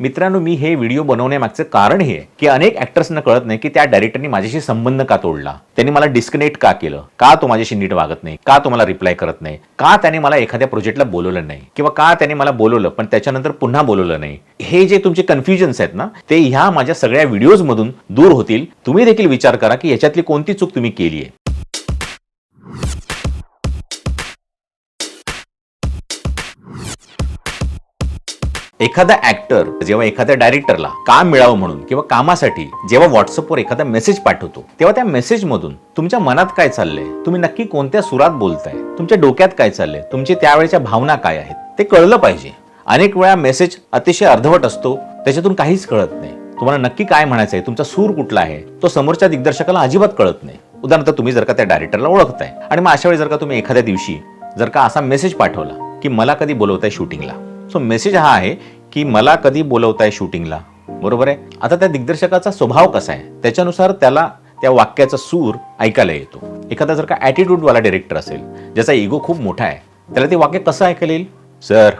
मित्रांनो मी हे व्हिडिओ बनवण्यामागचं कारण हे की अनेक ऍक्टर्सना कळत नाही की त्या डायरेक्टरनी माझ्याशी संबंध का तोडला. त्यांनी मला डिस्कनेक्ट का केलं? का तो माझ्याशी नीट वागत नाही? का तो मला रिप्लाय करत नाही? का त्याने मला एखाद्या प्रोजेक्टला बोलवलं नाही? किंवा का त्याने मला बोलवलं पण त्याच्यानंतर पुन्हा बोलवलं नाही? हे जे तुमचे कन्फ्युजन्स आहेत ना ते ह्या माझ्या सगळ्या व्हिडिओजमधून दूर होतील. तुम्ही देखील विचार करा की याच्यातली कोणती चूक तुम्ही केली आहे. एखादा ऍक्टर जेव्हा एखाद्या डायरेक्टरला काम मिळावं म्हणून किंवा कामासाठी जेव्हा व्हॉट्सअपवर एखादा मेसेज पाठवतो तेव्हा त्या मेसेजमधून तुमच्या मनात काय चाललंय? तुम्ही नक्की कोणत्या सुरात बोलताय? तुमच्या डोक्यात काय चाललंय? तुमची त्यावेळेच्या भावना काय आहेत? ते कळलं पाहिजे. अनेक वेळा मेसेज अतिशय अर्धवट असतो त्याच्यातून काहीच कळत नाही. तुम्हाला नक्की काय म्हणायचं आहे तुमचा सूर कुठला आहे? तो समोरच्या दिग्दर्शकाला अजिबात कळत नाही. उदाहरणार्थ तुम्ही जर का त्या डायरेक्टरला ओळखताय आणि मग अशा वेळी जर का तुम्ही एखाद्या दिवशी जर का असा मेसेज पाठवला की मला कधी बोलवताय शूटिंगला सो मेसेज हा आहे की मला कधी बोलवताय शूटिंगला बरोबर आहे? आता त्या दिग्दर्शकाचा स्वभाव कसा आहे? त्याच्यानुसार त्याला त्या वाक्याचा सूर ऐकायला येतो. एखादा जर का ॲटिट्यूडवाला डिरेक्टर असेल ज्याचा इगो खूप मोठा आहे त्याला ते वाक्य कसं ऐकायला येईल? सर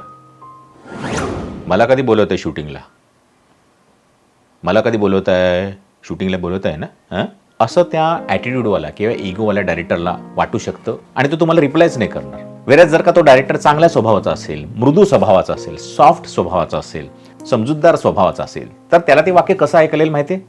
मला कधी बोलवत आहे शूटिंगला मला कधी बोलवत आहे शूटिंगला बोलवत आहे ना असं त्या ॲटिट्यूडवाला किंवा इगोवाल्या डायरेक्टरला वाटू शकतं आणि तो तुम्हाला रिप्लायच नाही करणार. वेळेस जर का तो डायरेक्टर चांगल्या स्वभावाचा असेल मृदू स्वभावाचा असेल सॉफ्ट स्वभावाचा असेल समजूतदार स्वभावाचा असेल तर त्याला ते वाक्य कसं ऐकलेल माहिती आहे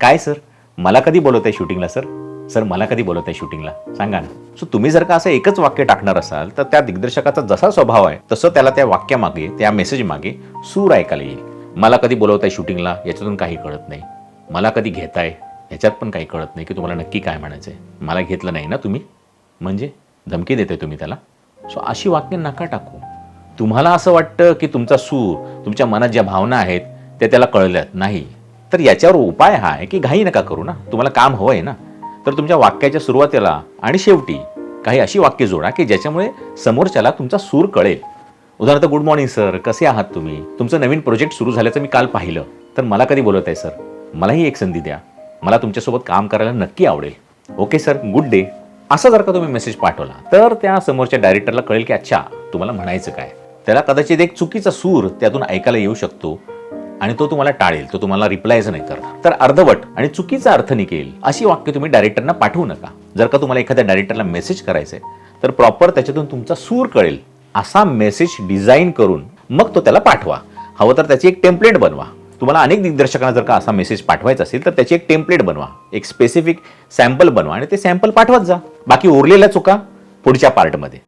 काय सर मला कधी बोलवत आहे शूटिंगला सर सर मला कधी बोलवत आहे शूटिंगला? सांगा ना. सो तुम्ही जर का असं एकच वाक्य टाकणार असाल तर त्या दिग्दर्शकाचा जसा स्वभाव आहे तसं त्याला त्या वाक्यामागे त्या मेसेज मागे सूर ऐकायला येईल. मला कधी बोलवत आहे शूटिंगला याच्यातून काही कळत नाही. मला कधी घेताय ह्याच्यात पण काही कळत नाही की तुम्हाला नक्की काय म्हणायचं आहे मला घेतलं नाही ना तुम्ही? म्हणजे धमकी देते तुम्ही त्याला? सो अशी वाक्य नका टाकू. तुम्हाला असं वाटतं की तुमचा सूर तुमच्या मनात ज्या भावना आहेत त्या त्याला कळल्यात नाही. तर याच्यावर उपाय हा आहे की घाई नका करू ना. तुम्हाला काम हवं आहे ना. तर तुमच्या वाक्याच्या सुरुवातीला आणि शेवटी काही अशी वाक्य जोडा की ज्याच्यामुळे समोरच्याला तुमचा सूर कळेल. उदाहरणार्थ गुड मॉर्निंग सर कसे आहात तुम्ही? तुमचं नवीन प्रोजेक्ट सुरू झाल्याचं मी काल पाहिलं. तर मला कधी बोलत आहे सर मलाही एक संधी द्या. मला तुमच्यासोबत काम करायला नक्की आवडेल. ओके सर गुड डे असं जर का तुम्ही मेसेज पाठवला तर त्या समोरच्या डायरेक्टरला कळेल की अच्छा तुम्हाला म्हणायचं काय? त्याला कदाचित एक चुकीचा सूर त्यातून ऐकायला येऊ शकतो आणि तो तुम्हाला टाळेल तो तुम्हाला रिप्लायच नाही करणार. तर अर्धवट आणि चुकीचा अर्थ निघेल अशी वाक्य तुम्ही डायरेक्टरना पाठवू नका. जर का तुम्हाला एखाद्या डायरेक्टरला मेसेज करायचंय तर प्रॉपर त्याच्यातून तुमचा सूर कळेल. असा मेसेज डिझाईन करून मग तो त्याला पाठवा. हवं तर त्याची एक टेम्पलेट बनवा. तुम्हाला अनेक दिग्दर्शकांना जर का असा मेसेज पाठवायचा असेल तर त्याची एक टेम्पलेट बनवा. एक स्पेसिफिक सॅम्पल बनवा आणि ते सॅम्पल पाठवत जा. बाकी उरलेल्या चुका पुढच्या पार्टमध्ये